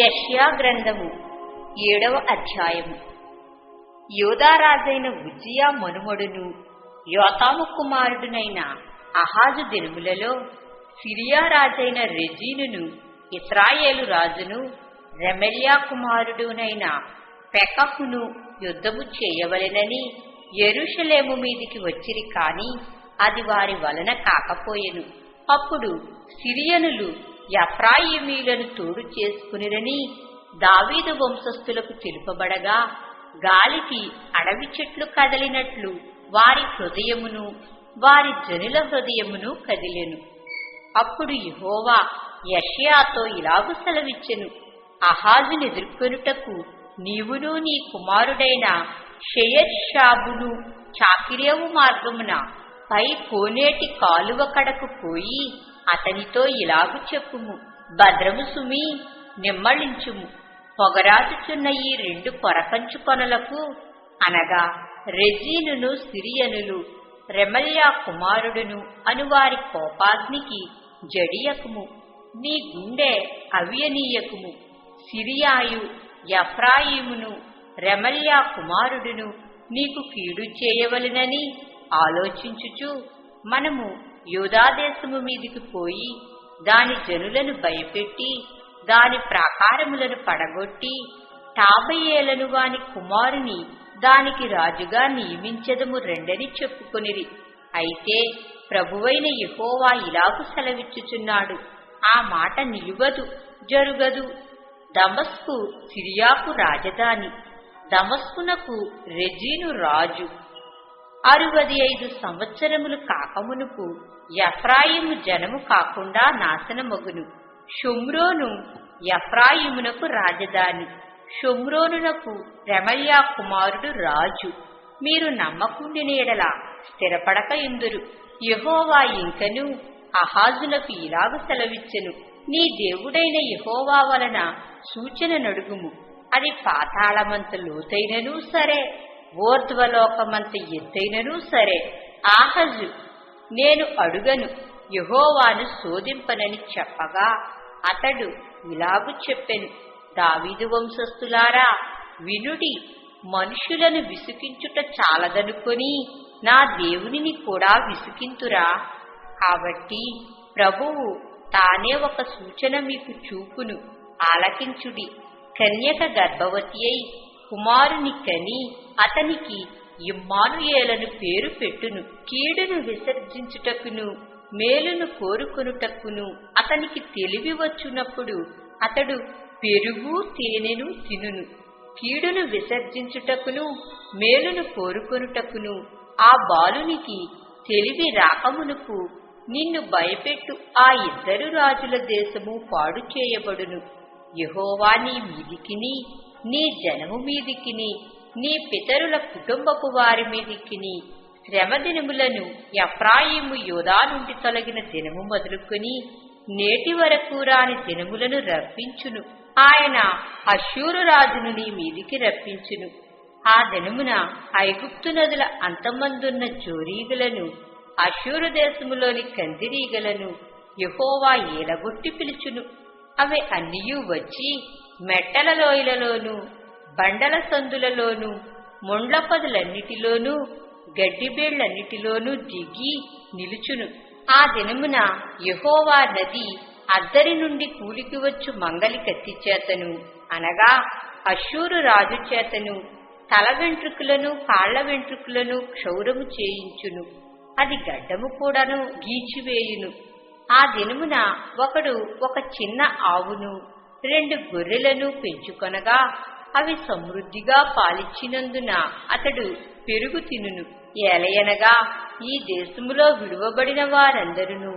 యష్యా గ్రంథము ఏడవ అధ్యాయము. యోధారాజైన ఉజ్జియా మనుమడును యోతాము కుమారుడునైన అహాజు దినములలో సిరియా రాజైన రెజీనును ఇస్రాయేలు రాజును రెమెల్యా కుమారుడునైన పెకహును యుద్ధము చేయవలెనని ఎరుషలేము మీదికి వచ్చిరి కాని అది వారి వలన కాకపోయెను. అప్పుడు సిరియనులు ఎఫ్రాయిమీలను తోడు చేసుకునిరని దావీదు వంశస్థులకు తెలుపబడగా గాలికి అడవి చెట్లు కదలినట్లు వారి హృదయమును వారి జనుల హృదయమును కదిలెను. అప్పుడు యహోవా యషయాతో ఇలాగు సెలవిచ్చెను. అహాజును ఎదుర్కొనుటకు నీవును నీ కుమారుడైన షెయర్షాబును చాకిరేవు మార్గమున పై కోనేటి కాలువ కడకు పోయి అతనితో ఇలాగు చెప్పుము. భద్రము సుమి నిమ్మళించుము. పొగరాజుచున్న ఈ రెండు పొరకంచు కొనలకు అనగా రెజీనును సిరియనులు రెమల్యా కుమారుడును అనువారి కోపాగ్నికి జడియకుము. నీ గుండె అవియనీయకుము. సిరియాయు ఎఫ్రాయిమును రెమల్యా కుమారుడును నీకు కీడు చేయవలెనని ఆలోచించుచు మనము యూదాదేశము మీదికి పోయి దాని జనులను భయపెట్టి దాని ప్రాకారములను పడగొట్టి టాబయేలను వాని కుమారుని దానికి రాజుగా నియమించదము రెండని చెప్పుకొనిరి. అయితే ప్రభువైన యహోవా ఇలాగు సెలవిచ్చుచున్నాడు. ఆ మాట నిలువదు జరుగదు. దమస్కు సిరియాకు రాజధాని దమస్కునకు రెజీను రాజు. అరువది ఐదు సంవత్సరములు కాకమునుపు ఎఫ్రాయిము జనము కాకుండా నాశనమగును. షుమ్రోను ఎఫ్రాయిమునకు రాజధాని. షుమ్రోనునకు రెమల్యా కుమారుడు రాజు. మీరు నమ్మకుండిన నీడలా స్థిరపడక ఎందురు? యహోవా ఇంకను అహాజులకు ఇలాగ సెలవిచ్చెను. నీ దేవుడైన యహోవా వలన సూచన నడుగుము. అది పాతాళమంత లోతైనను సరే. ఊర్ధ్వలోకమంత ఎత్తైనను సరే. ఆహజు నేను అడుగను యహోవాను శోధింపనని చెప్పగా అతడు ఇలాగు చెప్పెను. దావీదు వంశస్థులారా వినుడి మనుషులను విసుకించుట చాలదనుకొని నా దేవునిని కూడా విసుకింతురా కాబట్టి ప్రభువు తానే ఒక సూచన మీకు చూపును. ఆలకించుడి. కన్యక గర్భవతి అయి కుమారుని కని అతనికి ఇమ్మానుయేలను పేరు పెట్టును. కీడును విసర్జించుటకును మేలును కోరుకొనుటకును అతనికి తెలివి వచ్చునప్పుడు అతడు పెరుగు తేనెను తినును. కీడును విసర్జించుటకును మేలును కోరుకొనుటకును ఆ బాలునికి తెలివి రాకమునుకు నిన్ను భయపెట్టు. ఆ ఇద్దరు రాజుల దేశము పాడు చేయబడును యహోవా నీ మీదికిని నీ జనము మీదికిని నీ పితరుల కుటుంబపు వారి మీదికిని శ్రమ దినములను ఎఫ్రాయిము యోధా నుండి తొలగిన దినము మొదలుకొని నేటి వరకు రాని దినములను రప్పించును. ఆయన అశూరు రాజును నీ మీదికి రప్పించును. ఆ దినమున ఐగుప్తు నదుల అంతమందున్న జోరీగలను అశూరు దేశములోని కందిరీగలను యహోవా ఏలగొట్టి పిలుచును. అవి అన్నియూ వచ్చి మెట్టల లోయలలోనూ బండల సందులలోనూ ముండ్ల పదులన్నిటిలోనూ గడ్డిబేళ్ళన్నిటిలోనూ దిగి నిలుచును. ఆ దినమున యహోవా నది అద్దరి నుండి కూలికి వచ్చు మంగలి కత్తి చేతను. అనగా అశూరు రాజు చేతను. తల వెంట్రుకలను కాళ్ళ వెంట్రుకలను క్షౌరము చేయించును. అది గడ్డము కూడాను గీచివేయును. ఆ దినమున ఒకడు ఒక చిన్న ఆవును రెండు గొర్రెలను పెంచుకొనగా అవి సమృద్ధిగా పాలిచ్చినందున అతడు పెరుగు తినును. ఏలయనగా ఈ దేశములో విడువబడిన వారందరూ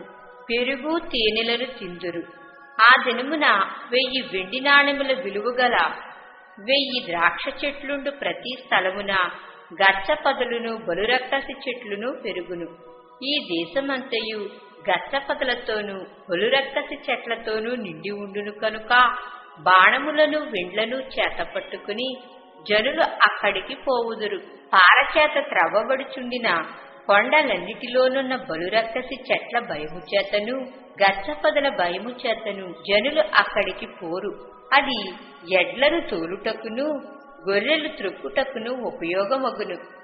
పెరుగు తేనెలను తిందురు. ఆ దినమున వెయ్యి వెండి నాణెముల విలువగల వెయ్యి ద్రాక్ష చెట్లుండు ప్రతి స్థలమున గచ్చ పదులును బలురక్కసి చెట్లును పెరుగును. ఈ దేశమంతయు గచ్చపదలతోనూ బలురక్కసి చెట్లతోనూ నిండి ఉండును కనుక బాణములను వెండ్లను చేతపట్టుకుని జనులు అక్కడికి పోవుదురు. పారచేత త్రవ్వబడుచుండిన కొండలన్నిటిలోనున్న బలురక్కసి చెట్ల భయము చేతను గచ్చపదల భయము చేతను జనులు అక్కడికి పోరు. అది ఎడ్లను తోలుటకును గొర్రెలు త్రుక్కుటకును ఉపయోగమగును.